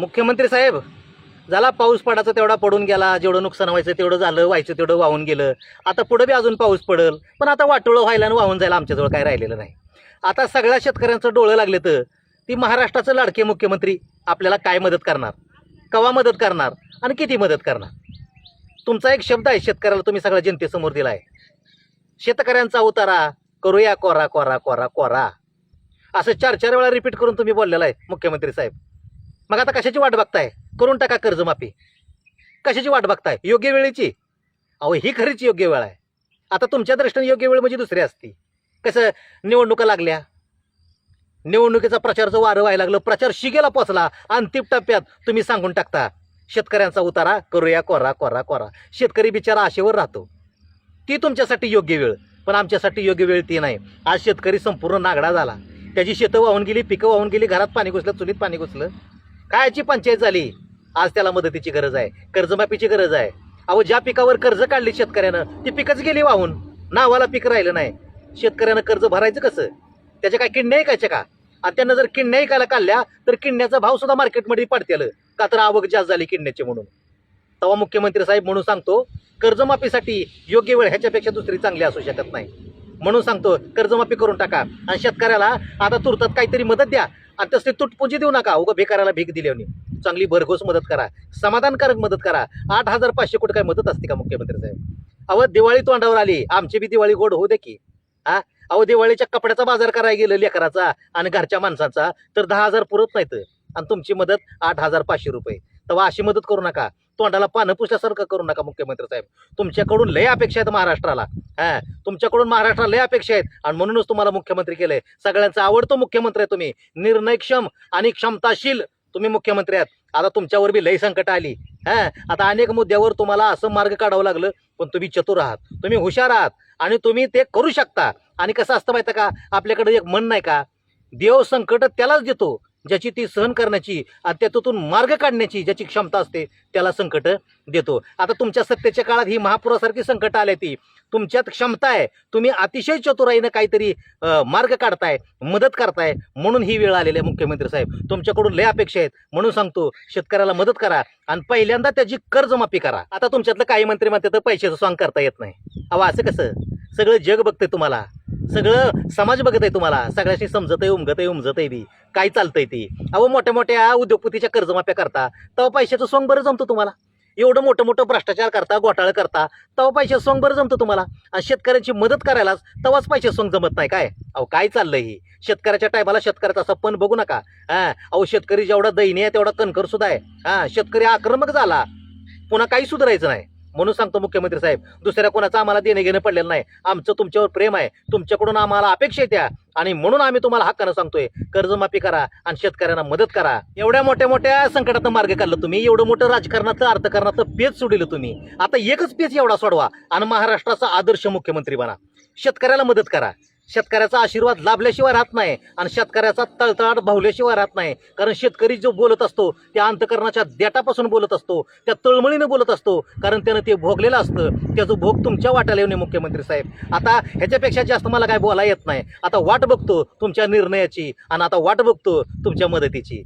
मुख्यमंत्री साहेब झाला पाऊस पडायचा तेवढा पडून गेला जेवढं नुकसान व्हायचं तेवढं झालं व्हायचं तेवढं वाहून गेलं. आता पुढं बी अजून पाऊस पडेल पण आता वाटोळं व्हायला आणि वाहून जायला आमच्याजवळ काय राहिलेलं नाही. आता सगळ्या शेतकऱ्यांचं डोळं लागले तर ती महाराष्ट्राचं लाडके मुख्यमंत्री आपल्याला काय मदत करणार? कवा मदत करणार आणि किती मदत करणार? तुमचा एक शब्द आहे शेतकऱ्याला तुम्ही सगळ्या जनतेसमोर दिला आहे शेतकऱ्यांचा उतारा करूया कोरा कोरा कोरा कोरा. असं चार चार वेळा रिपीट करून तुम्ही बोललेला आहे मुख्यमंत्री साहेब. मग आता कशाची वाट बघताय? करून टाका कर्जमाफी. कशाची वाट बघताय? योग्य वेळेची? अहो ही खरीच योग्य वेळ आहे. आता तुमच्या दृष्टीने योग्य वेळ म्हणजे दुसरी असती. कसं निवडणुका लागल्या. निवडणुकीचा प्रचारचं वारं व्हायला लागलं प्रचार शिगेला पोचला अंतिम टप्प्यात तुम्ही सांगून टाकता शेतकऱ्यांचा उतारा करूया कोरा कोरा कोरा. शेतकरी बिचारा आशेवर राहतो. ती तुमच्यासाठी योग्य वेळ पण आमच्यासाठी योग्य वेळ ती नाही. आज शेतकरी संपूर्ण नागडा झाला. त्याची शेतं वाहून गेली पिकं वाहून गेली घरात पाणी घुसलं चुलीत पाणी घुसलं. कायची पंचायत झाली? आज त्याला मदतीची गरज आहे कर्जमाफीची गरज आहे. अहो ज्या पिकावर कर्ज काढली शेतकऱ्यानं ती पिकच गेली वाहून. नावाला पीक राहिलं नाही. शेतकऱ्यानं कर्ज भरायचं कसं? त्याच्या काय किडण्या ऐकायच्या का आणि त्यांना जर किडण्या ऐकायला काढल्या तर किडण्याचा भाव सुद्धा मार्केटमध्ये पडतेल. का तर आवक जास्त झाली किडण्याची म्हणून. तेव्हा मुख्यमंत्री साहेब म्हणून सांगतो कर्जमाफीसाठी योग्य वेळ ह्याच्यापेक्षा दुसरी चांगली असू शकत नाही. म्हणून सांगतो कर्जमाफी करून टाका. आणि शेतकऱ्याला आता तुरतात काहीतरी मदत द्या. आणि तसली तुटपुंजी देऊ नका. उगं भिकाऱ्याला भीक दिल्याने चांगली भरघोस मदत करा. समाधानकारक मदत करा. आठ हजार पाचशे कोटी काय मदत असते का मुख्यमंत्री साहेब? अहो दिवाळी तोंडावर आली. आमची बी दिवाळी गोड होऊ दे की. हा अहो दिवाळीच्या कपड्याचा बाजार करायला गेलं लेकराचा आणि घरच्या माणसाचा तर दहा हजार पुरत नाहीत. आणि तुमची मदत आठ हजार पाचशे रुपये. तेव्हा अशी मदत करू नका. तोंडाला पानं पुसल्यासारखं करू नका मुख्यमंत्री साहेब. तुमच्याकडून लय अपेक्षा आहेत महाराष्ट्राला. हा तुमच्याकडून महाराष्ट्राला लय अपेक्षा आहेत. आणि म्हणूनच तुम्हाला मुख्यमंत्री केलंय सगळ्यांचा आवडतो मुख्यमंत्री आहे तुम्ही. निर्णयक्षम आणि क्षमताशील तुम्ही मुख्यमंत्री आहात. आता तुमच्यावर बी लय संकट आली. हा आता अनेक मुद्द्यावर तुम्हाला असं मार्ग काढावं लागलं पण तुम्ही चतुर आहात. तुम्ही हुशार आहात आणि तुम्ही ते करू शकता. आणि कसं असतं माहिती का? आपल्याकडे एक म्हण नाही का? देव संकट त्यालाच देतो. ज्याची ती सहन करण्याची आणि त्यातून मार्ग काढण्याची ज्याची क्षमता असते त्याला संकट देतो. आता तुमच्या सत्तेच्या काळात ही महापुरासारखी संकट आली ती. तुमच्यात क्षमता आहे. तुम्ही अतिशय चतुराईनं काहीतरी मार्ग काढताय मदत करताय म्हणून ही वेळ आलेली आहे मुख्यमंत्री साहेब. तुमच्याकडून लय अपेक्षा आहेत. म्हणून सांगतो शेतकऱ्याला मदत करा आणि पहिल्यांदा त्याची कर्जमाफी करा. आता तुमच्यातलं काही मंत्री म्हणतात पैशाचं स्वांग करता येत नाही. अहो असं कसं? सगळं जग बघतंय तुम्हाला. सगळं समाज बघत आहे तुम्हाला. सगळ्याशी समजत आहे उमगत आहे उमजत आहे बी. काय चालतंय ती? अहो मोठ्या मोठ्या उद्योगपतीच्या कर्जमाफ्या करता तेव्हा पैशाचं सोंग बरं जमतं तुम्हाला. एवढं मोठं मोठं भ्रष्टाचार करता घोटाळा करता तेव्हा पैसे सोंग बरं जमतं तुम्हाला. आणि शेतकऱ्यांची मदत करायलाच तेव्हाच पैसे सोंग जमत नाही. काय? अहो काय चाललंय ही? शेतकऱ्याच्या टायमाला शेतकऱ्याचा असा पण बघू नका. हा अहो शेतकरी जेवढा दयनीय आहे तेवढा कणकर सुद्धा आहे. हा शेतकरी आक्रमक झाला. पुन्हा काही सुधारायचं नाही. म्हणून सांगतो मुख्यमंत्री साहेब दुसऱ्या कोणाचं आम्हाला देणं घेणं पडलेलं नाही. आमचं तुमच्यावर प्रेम आहे. तुमच्याकडून आम्हाला अपेक्षा आहे त्या. आणि म्हणून आम्ही तुम्हाला हक्कानं सांगतोय कर्जमाफी करा आणि शेतकऱ्यांना मदत करा. एवढ्या मोठ्या मोठ्या संकटातनं मार्ग काढलं तुम्ही एवढं मोठं राजकारणाचं अर्थकारणाचं पेच सोडिलं तुम्ही. आता एकच पेच एवढा सोडवा आणि महाराष्ट्राचा आदर्श मुख्यमंत्री बना. शेतकऱ्याला मदत करा. शेतकऱ्याचा आशीर्वाद लाभल्याशिवाय राहत नाही आणि शेतकऱ्याचा तळतळाट भावल्याशिवाय राहत नाही. कारण शेतकरी जो बोलत असतो त्या अंतकरणाच्या देटापासून बोलत असतो त्या तळमळीनं बोलत असतो. कारण त्यानं ते भोगलेलं असतं. त्याचं भोग तुमच्या वाट्याला येऊ नये मुख्यमंत्री साहेब. आता ह्याच्यापेक्षा जास्त मला काय बोला येत नाही. आता वाट बघतो तुमच्या निर्णयाची आणि आता वाट बघतो तुमच्या मदतीची.